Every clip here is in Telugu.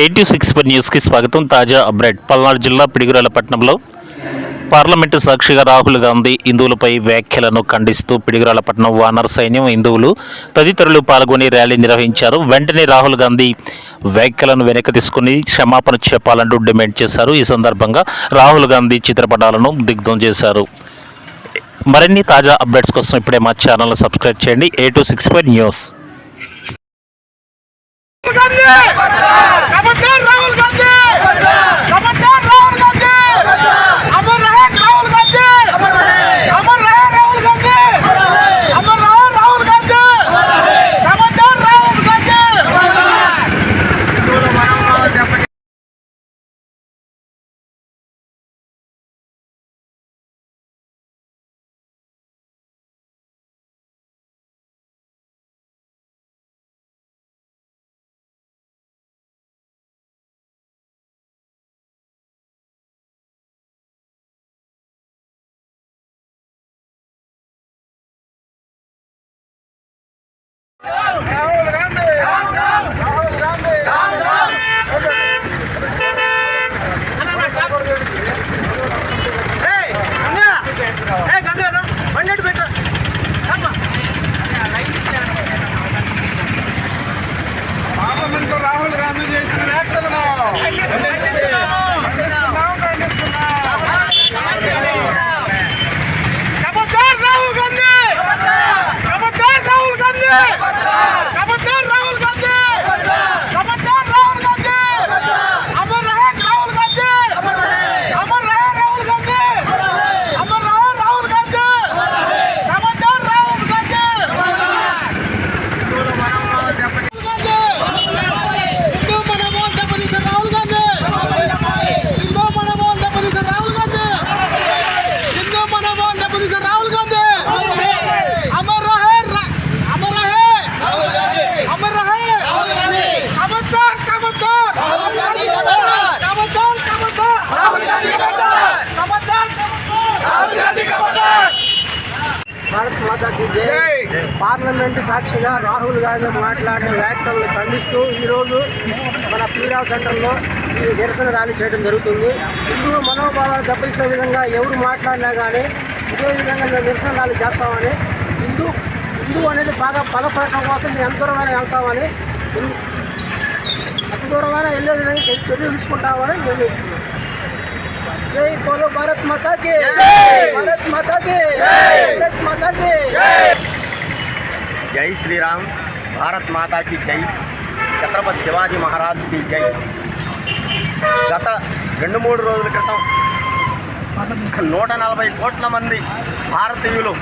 ఎయిటీ సిక్స్ పర్ న్యూస్కి స్వాగతం. తాజా అప్డేట్. పల్నాడు జిల్లా పిడిగురాల పట్టణంలో పార్లమెంటు సాక్షిగా రాహుల్ గాంధీ హిందువులపై వ్యాఖ్యలను ఖండిస్తూ పిడిగురాలపట్నం వానర్ సైన్యం హిందువులు తదితరులు పాల్గొని ర్యాలీ నిర్వహించారు. వెంటనే రాహుల్ గాంధీ వ్యాఖ్యలను వెనక్కి తీసుకుని క్షమాపణ చెప్పాలంటూ డిమాండ్ చేశారు. ఈ సందర్భంగా రాహుల్ గాంధీ చిత్రపటాలను దిగ్ధం చేశారు. మరిన్ని తాజా అప్డేట్స్ కోసం ఇప్పుడే మా ఛానల్ సబ్స్క్రైబ్ చేయండి. A two six five news. Rahul Gandhi! เอาแล้ว parliament సాక్షిగా రాహుల్ గాంధీ మాట్లాడిన వ్యాఖ్యలను ఖండిస్తూ ఈరోజు మన పీరావ్ సెంటర్లో ఈ నిరసన ర్యాలీ చేయడం జరుగుతుంది. హిందూ మనోభావాలు దెబ్బతీసే విధంగా ఎవరు మాట్లాడినా కానీ ఇదే విధంగా మేము నిరసన ర్యాలీ చేస్తామని హిందూ హిందూ అనేది బాగా బలపడటం కోసం మేము ఎంత దూరమైనా వెళ్తామని ఎంత దూరమైనా వెళ్ళే విధంగా చర్యలు తీసుకుంటామని మేము జై బోలో భారత్ మాతా కి భారత్ మాతా కి భారత్ మాతా కి జై శ్రీరామ్ భారత్ మాతాకి జై ఛత్రపతి శివాజీ మహారాజుకి జై గత రెండు మూడు రోజుల క్రితం నూట నలభై కోట్ల మంది భారతీయులు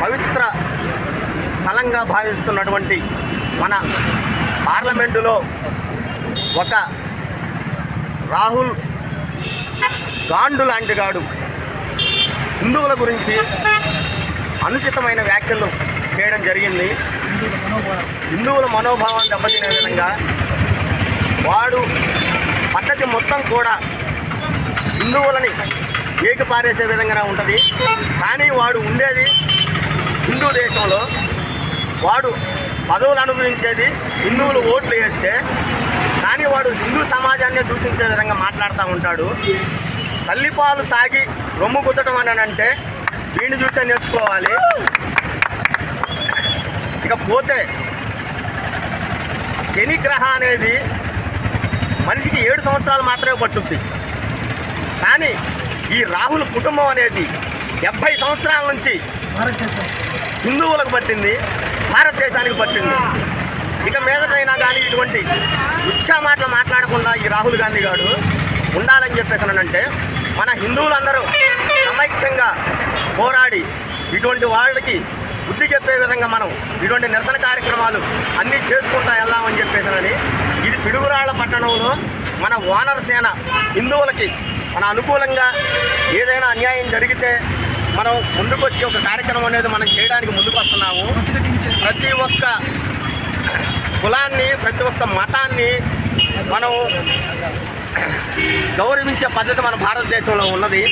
పవిత్ర స్థలంగా భావిస్తున్నటువంటి మన పార్లమెంటులో ఒక రాహుల్ గాండు లాంటి గాడు. హిందువుల గురించి అనుచితమైన వ్యాఖ్యలు చేయడం జరిగింది. హిందువుల మనోభావాన్ని దెబ్బతినే విధంగా వాడు పద్ధతి మొత్తం కూడా హిందువులని ఏకి పారేసే విధంగానే ఉంటుంది. కానీ వాడు ఉండేది హిందూ దేశంలో. వాడు పదవులు అనుభవించేది హిందువులు ఓట్లు వేస్తే కానీ వాడు హిందూ సమాజాన్ని దూషించే విధంగా మాట్లాడుతూ ఉంటాడు. తల్లిపాలు తాగి రొమ్ము కుద్దటం అని అంటే వీడిని చూసే నేర్చుకోవాలి. ఇక పోతే శని గ్రహ అనేది మనిషికి ఏడు సంవత్సరాలు మాత్రమే పట్టుద్ది కానీ ఈ రాహుల్ కుటుంబం అనేది డెబ్భై సంవత్సరాల నుంచి హిందువులకు పట్టింది భారతదేశానికి పట్టింది. ఇక మీదటైనా కానీ ఇటువంటి ఉచ్చా మాటలు మాట్లాడకుండా ఈ రాహుల్ గాంధీ గారు ఉండాలని చెప్పేసి అంటే మన హిందువులందరూ సమైక్యంగా పోరాడి ఇటువంటి వాళ్ళకి బుద్ధి చెప్పే విధంగా మనం ఇటువంటి నిరసన కార్యక్రమాలు అన్నీ చేసుకుంటా వెళ్దామని చెప్పేసానని. ఇది పిడుగురాళ్ళ పట్టణంలో మన వానర సేన హిందువులకి మన అనుకూలంగా ఏదైనా అన్యాయం జరిగితే మనం ముందుకొచ్చి ఒక కార్యక్రమం అనేది మనం చేయడానికి ముందుకు వస్తున్నాము. ప్రతి ఒక్క కులాన్ని ప్రతి ఒక్క మతాన్ని మనం గౌరవించే పద్ధతి మన భారతదేశంలో ఉన్నది.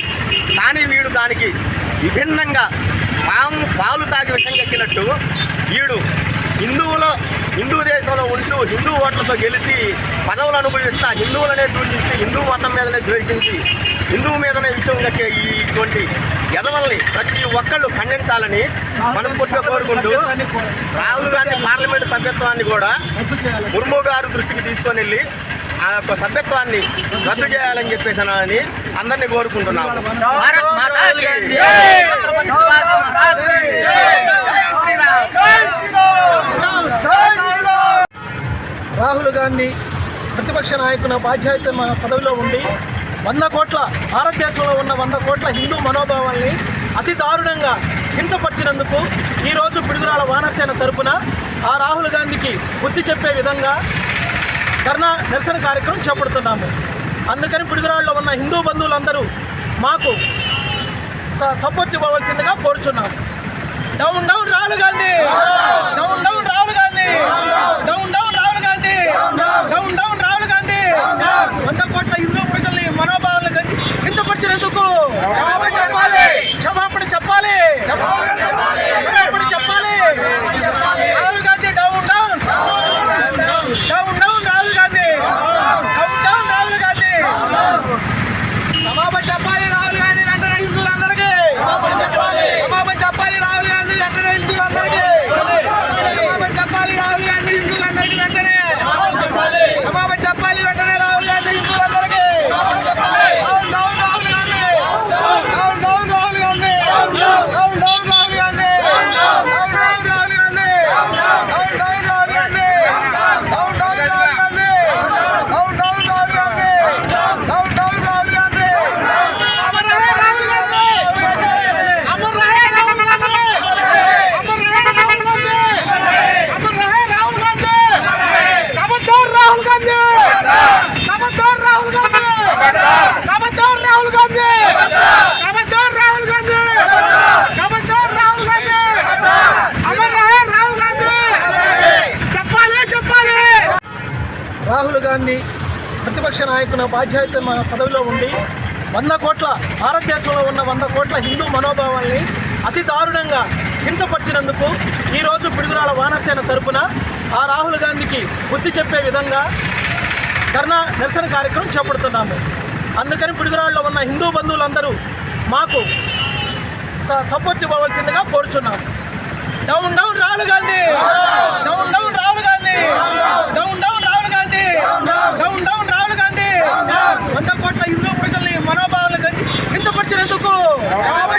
కానీ వీడు దానికి విభిన్నంగా పాము పాలు తాగి విషం ఎక్కినట్టు వీడు హిందువుల హిందూ దేశంలో ఉంటూ హిందూ ఓట్లతో గెలిచి పదవులు అనుభవిస్తా హిందువులనే దూషించి హిందూ మతం మీదనే ద్వేషించి హిందువు మీదనే విషయం కట్టే ఇటువంటి ఎదవల్ని ప్రతి ఒక్కళ్ళు ఖండించాలని మనస్ఫూర్తిగా కోరుకుంటూ రాహుల్ గాంధీ పార్లమెంటు సభ్యత్వాన్ని కూడా ముర్ము గారు దృష్టికి తీసుకొని వెళ్ళి ఆ యొక్క సభ్యత్వాన్ని రద్దు చేయాలని చెప్పేసి అని అందరినీ కోరుకుంటున్నాము భారత్ మాతా కీ జై! ఛత్రపతి శివాజీ మహారాజ్ కీ జై! జై శ్రీరామ్! రాహుల్ గాంధీ ప్రతిపక్ష నాయకుల బాధ్యత మన పదవిలో ఉండి వంద కోట్ల భారతదేశంలో ఉన్న వంద కోట్ల హిందూ మనోభావాల్ని అతి దారుణంగా హింసపరిచినందుకు ఈరోజు పిడుగురాల వానరసేన తరపున ఆ రాహుల్ గాంధీకి బుద్ధి చెప్పే విధంగా ధర్నా నిరసన కార్యక్రమం చేపడుతున్నాము అందుకని పిడుగురాళ్ళలో ఉన్న హిందూ బంధువులందరూ మాకు సపోర్ట్ ఇవ్వవలసిందిగా కోరుచున్నాము down down Rahul Gandhi! Down down Rahul Gandhi! Down down Rahul Gandhi! Down down Rahul Gandhi! వంద కోట్ల హిందూ ప్రజల్ని మనోభావాలను గంటి- కించపరిచినందుకు క్షమాపణ చెప్పాలి. నాయకుల బాధ్యత మన పదవిలో ఉండి వంద కోట్ల భారతదేశంలో ఉన్న వంద కోట్ల హిందూ మనోభావాల్ని అతి దారుణంగా హింసపరిచినందుకు ఈరోజు పిడుగురాల వానరసేన తరపున ఆ రాహుల్ గాంధీకి బుద్ధి చెప్పే విధంగా ధర్నా నిరసన కార్యక్రమం చేపడుతున్నాము. అందుకని పిడుగురాళ్ళలో ఉన్న హిందూ బంధువులందరూ మాకు సపోర్ట్ ఇవ్వవలసిందిగా కోరుచున్నాము down down Rahul Gandhi! Down down! Rahul Gandhi! Down down! Rahul Gandhi! Down down వంద కోట్ల హిందూ ప్రజల్ని మనోభావాలు గంటి- కించపరిచినందుకు క్షమాపణ